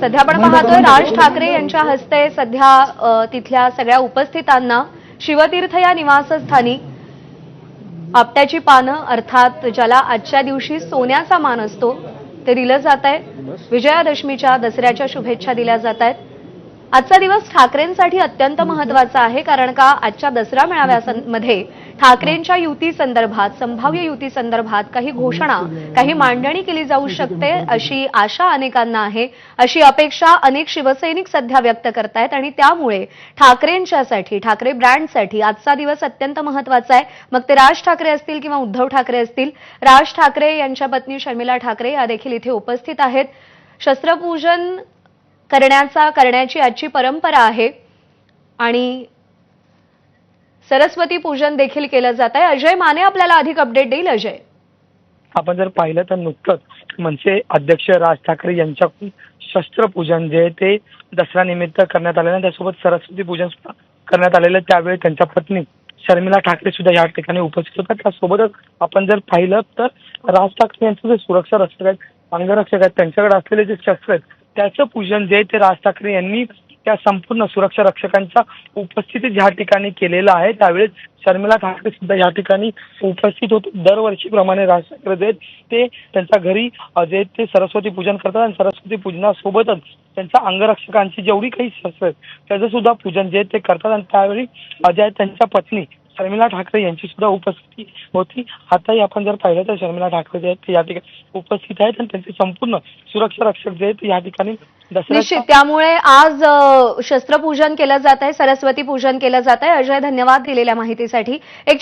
सध्या आपण पाहतोय राज ठाकरे यांच्या हस्ते सध्या तिथल्या सगळ्या उपस्थितांना शिवतीर्थ या निवासस्थानी आपट्याची पानं अर्थात ज्याला आजच्या दिवशी सोन्याचा मान असतो ते दिलं जात आहे. विजयादशमीच्या दसऱ्याच्या शुभेच्छा दिल्या जात आहेत. आजचा दिवस ठाकरेंसाठी अत्यंत महत्त्वाचा आहे कारण का आजच्या दसरा मेळाव्यामध्ये ठाकरेंच्या युती संदर्भात संभाव्य युती संदर्भात काही घोषणा काही मांडणी केली जाऊ शकते अशी आशा अनेकांना आहे अशी अपेक्षा अनेक शिवसैनिक सध्या व्यक्त करतायत आणि त्यामुळे ठाकरेंच्यासाठी ठाकरे ब्रँडसाठी आजचा दिवस अत्यंत महत्त्वाचा आहे. मग ते राज ठाकरे असतील किंवा उद्धव ठाकरे असतील राज ठाकरे यांच्या पत्नी शर्मिला ठाकरे या देखील इथे उपस्थित आहेत. शस्त्रपूजन करण्याचा करण्याची आजची परंपरा आहे. आणि सरस्वती पूजन देखील केलं जात आहे. अजय माने आपल्याला अधिक अपडेट देईल अजय. आपण जर पाहिलं तर नुकतंच मनसे अध्यक्ष राज ठाकरे यांच्याकडून शस्त्रपूजन जे ते दसरा निमित्त करण्यात आलेलं त्यासोबत सरस्वती पूजन सुद्धा करण्यात आलेलं आहे. त्यावेळी त्यांच्या पत्नी शर्मिला ठाकरे सुद्धा या ठिकाणी उपस्थित होत्या. त्यासोबतच आपण जर पाहिलं तर राज ठाकरे यांचं जे सुरक्षा रक्षक आहेत अंगरक्षक आहेत त्यांच्याकडे असलेले जे शस्त्र आहेत त्याचं पूजन जे ते राज ठाकरे यांनी त्या संपूर्ण सुरक्षा रक्षकांच्या उपस्थितीत या ठिकाणी केलेलं आहे त्यावेळेस शर्मिला ठाकरे सुद्धा या ठिकाणी उपस्थित होते दरवर्षीप्रमाणे राज ठाकरे जे ते त्यांच्या घरी जे ते सरस्वती पूजन करतात आणि सरस्वती पूजनासोबतच त्यांच्या अंगरक्षकांची जेवढी काही शस्त्र आहेत त्याचं सुद्धा पूजन जे ते करतात आणि त्यावेळी अजय जे त्यांच्या पत्नी शर्मिला ठाकरे यांची सुद्धा उपस्थिती होती. आताही आपण जर पाहिलं तर शर्मिला ठाकरे जे आहेत ते या ठिकाणी उपस्थित आहेत आणि त्यांचे संपूर्ण सुरक्षा रक्षक जे आहेत या ठिकाणी निश्चित. त्यामुळे आज शस्त्रपूजन केलं जात आहे सरस्वती पूजन केलं जात आहे. अजय धन्यवाद दिलेल्या माहितीसाठी. एक